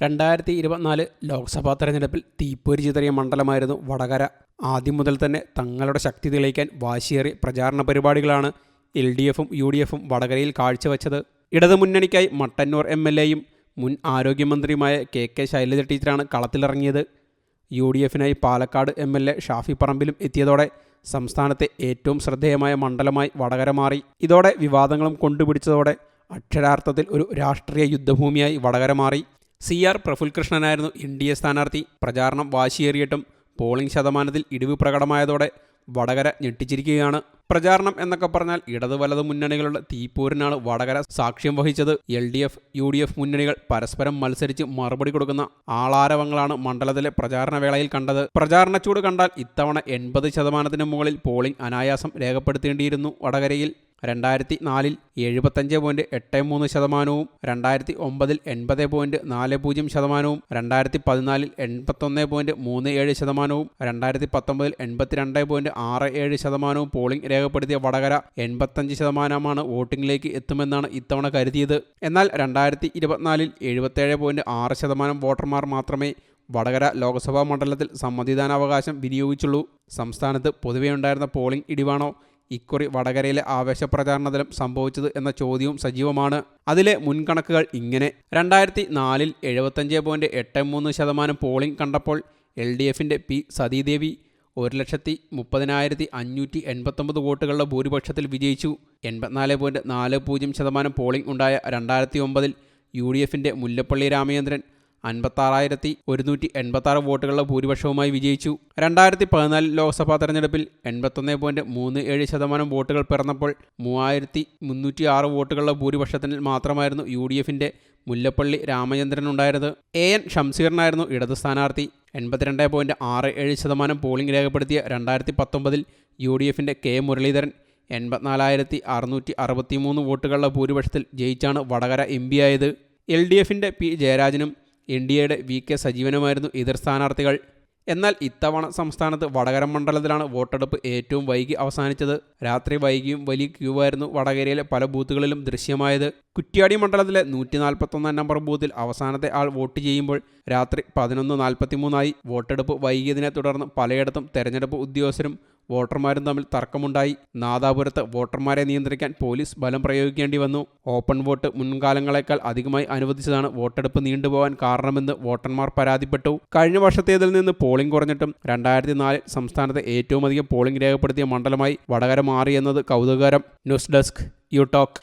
രണ്ടായിരത്തി ഇരുപത്തിനാല് ലോക്സഭാ തെരഞ്ഞെടുപ്പിൽ തീപ്പൊരിചിതറിയ മണ്ഡലമായിരുന്നു വടകര. ആദ്യം മുതൽ തന്നെ തങ്ങളുടെ ശക്തി തെളിയിക്കാൻ വാശിയേറിയ പ്രചാരണ പരിപാടികളാണ് എൽ ഡി എഫും യു ഡി എഫും വടകരയിൽ കാഴ്ചവെച്ചത്. ഇടതുമുന്നണിക്കായി മട്ടന്നൂർ എം എൽ എയും മുൻ ആരോഗ്യമന്ത്രിയുമായ കെ കെ ശൈലജ ടീച്ചറാണ് കളത്തിലിറങ്ങിയത്. U D എഫിനായി Palakkad M L A Shafi പറമ്പിലും എത്തിയതോടെ സംസ്ഥാനത്തെ ഏറ്റവും ശ്രദ്ധേയമായ മണ്ഡലമായി വടകര മാറി. ഇതോടെ വിവാദങ്ങളും കൊണ്ടുപിടിച്ചതോടെ അക്ഷരാർത്ഥത്തിൽ ഒരു രാഷ്ട്രീയ യുദ്ധഭൂമിയായി വടകര മാറി. സി ആർ പ്രഫുൽകൃഷ്ണനായിരുന്നു എൻ ഡി എ സ്ഥാനാർത്ഥി. പ്രചാരണം വാശിയേറിയിട്ടും പോളിംഗ് ശതമാനത്തിൽ ഇടിവ് പ്രകടമായതോടെ വടകര ഞെട്ടിച്ചിരിക്കുകയാണ്. പ്രചാരണം എന്നൊക്കെ പറഞ്ഞാൽ ഇടതു വലത് മുന്നണികളുടെ തീപ്പൂരിനാണ് വടകര സാക്ഷ്യം വഹിച്ചത്. L D F U D F മുന്നണികൾ പരസ്പരം മത്സരിച്ച് മറുപടി കൊടുക്കുന്ന ആളാരവങ്ങളാണ് മണ്ഡലത്തിലെ പ്രചാരണ വേളയിൽ കണ്ടത്. പ്രചാരണച്ചൂട് കണ്ടാൽ ഇത്തവണ എൺപത് ശതമാനത്തിന് മുകളിൽ പോളിംഗ് അനായാസം രേഖപ്പെടുത്തേണ്ടിയിരുന്നു വടകരയിൽ. രണ്ടായിരത്തി നാലിൽ എഴുപത്തഞ്ച് പോയിന്റ് എട്ട് മൂന്ന് ശതമാനവും രണ്ടായിരത്തി ഒമ്പതിൽ എൺപത് പോയിന്റ് നാല് പൂജ്യം ശതമാനവും രണ്ടായിരത്തി പതിനാലിൽ എൺപത്തൊന്ന് പോയിന്റ് മൂന്ന് ഏഴ് ശതമാനവും രണ്ടായിരത്തി പത്തൊമ്പതിൽ എൺപത്തിരണ്ട് പോയിന്റ് ആറ് ഏഴ് ശതമാനവും പോളിംഗ് രേഖപ്പെടുത്തിയ വടകര എൺപത്തഞ്ച് ശതമാനമാണ് വോട്ടിംഗിലേക്ക് എത്തുമെന്നാണ് ഇത്തവണ കരുതിയത്. എന്നാൽ രണ്ടായിരത്തി ഇരുപത്തിനാലിൽ എഴുപത്തേഴ് പോയിന്റ് ആറ് ശതമാനം വോട്ടർമാർ മാത്രമേ വടകര ലോക്സഭാ മണ്ഡലത്തിൽ സമ്മതിദാനാവകാശം വിനിയോഗിച്ചുള്ളൂ. സംസ്ഥാനത്ത് പൊതുവെ ഉണ്ടായിരുന്ന പോളിംഗ് ഇടിവാണോ? ഇക്കുറി വടകരയിലെ ആവേശപ്രചാരണത്തിലും സംഭവിച്ചത് എന്ന ചോദ്യവും സജീവമാണ്. അതിലെ മുൻകണക്കുകൾ ഇങ്ങനെ. രണ്ടായിരത്തി നാലിൽ എഴുപത്തഞ്ച് പോയിന്റ് എട്ട് മൂന്ന് ശതമാനം പോളിംഗ് കണ്ടപ്പോൾ എൽ ഡി എഫിന്റെ പി സതീദേവി ഒരു ലക്ഷത്തി മുപ്പതിനായിരത്തി അഞ്ഞൂറ്റി എൺപത്തൊമ്പത് വോട്ടുകളുടെ ഭൂരിപക്ഷത്തിൽ വിജയിച്ചു. എൺപത്തിനാല് പോയിന്റ് നാല് പൂജ്യം ശതമാനം പോളിംഗ് ഉണ്ടായ രണ്ടായിരത്തി ഒമ്പതിൽ യു ഡി എഫിന്റെ മുല്ലപ്പള്ളി രാമചന്ദ്രൻ അൻപത്താറായിരത്തി ഒരുന്നൂറ്റി എൺപത്താറ് വോട്ടുകളുടെ ഭൂരിപക്ഷവുമായി വിജയിച്ചു. രണ്ടായിരത്തി പതിനാലിൽ ലോക്സഭാ തെരഞ്ഞെടുപ്പിൽ എൺപത്തൊന്ന് പോയിന്റ് മൂന്ന് ഏഴ് ശതമാനം വോട്ടുകൾ പിറന്നപ്പോൾ മൂവായിരത്തി മുന്നൂറ്റി ആറ് വോട്ടുകളുടെ ഭൂരിപക്ഷത്തിൽ മാത്രമായിരുന്നു യു ഡി എഫിന്റെ മുല്ലപ്പള്ളി രാമചന്ദ്രൻ ഉണ്ടായിരുന്നത്. എ എൻ ഷംസീറിനായിരുന്നു ഇടത് സ്ഥാനാർത്ഥി. എൺപത്തിരണ്ട് പോയിന്റ് ആറ് ഏഴ് ശതമാനം പോളിംഗ് രേഖപ്പെടുത്തിയ രണ്ടായിരത്തി പത്തൊമ്പതിൽ യു ഡി എഫിന്റെ കെ മുരളീധരൻ എൺപത്തിനാലായിരത്തി അറുന്നൂറ്റി അറുപത്തി മൂന്ന് വോട്ടുകളുടെ ഭൂരിപക്ഷത്തിൽ ജയിച്ചാണ് വടകര എം പി ആയത്. എൽ ഡി എഫിന്റെ പി ജയരാജനും എൻ ഡി എയുടെ വി കെ സജീവനുമായിരുന്നു എതിർ സ്ഥാനാർത്ഥികൾ. എന്നാൽ ഇത്തവണ സംസ്ഥാനത്ത് വടകര മണ്ഡലത്തിലാണ് വോട്ടെടുപ്പ് ഏറ്റവും വൈകി അവസാനിച്ചത്. രാത്രി വൈകിയും വലിയ ക്യൂ ആയിരുന്നു വടകരയിലെ പല ബൂത്തുകളിലും ദൃശ്യമായത്. കുറ്റ്യാടി മണ്ഡലത്തിലെ നൂറ്റി നാൽപ്പത്തൊന്നാം നമ്പർ ബൂത്തിൽ അവസാനത്തെ ആൾ വോട്ട് ചെയ്യുമ്പോൾ രാത്രി പതിനൊന്ന് നാൽപ്പത്തിമൂന്നായി വോട്ടെടുപ്പ് വൈകിയതിനെ തുടർന്ന് പലയിടത്തും തെരഞ്ഞെടുപ്പ് ഉദ്യോഗസ്ഥരും വോട്ടർമാരും തമ്മിൽ തർക്കമുണ്ടായി. നാദാപുരത്ത് വോട്ടർമാരെ നിയന്ത്രിക്കാൻ പോലീസ് ബലം പ്രയോഗിക്കേണ്ടി വന്നു. ഓപ്പൺ വോട്ട് മുൻകാലങ്ങളെക്കാൾ അധികമായി അനുവദിച്ചതാണ് വോട്ടെടുപ്പ് നീണ്ടുപോകാൻ കാരണമെന്ന് വോട്ടർമാർ പരാതിപ്പെട്ടു. കഴിഞ്ഞ വർഷത്തേതിൽ നിന്ന് പോളിംഗ് കുറഞ്ഞിട്ടും രണ്ടായിരത്തി നാലിൽ സംസ്ഥാനത്തെ ഏറ്റവും അധികം പോളിംഗ് രേഖപ്പെടുത്തിയ മണ്ഡലമായി വടകര മാറിയെന്നത് കൗതുകകരം. News desk you talk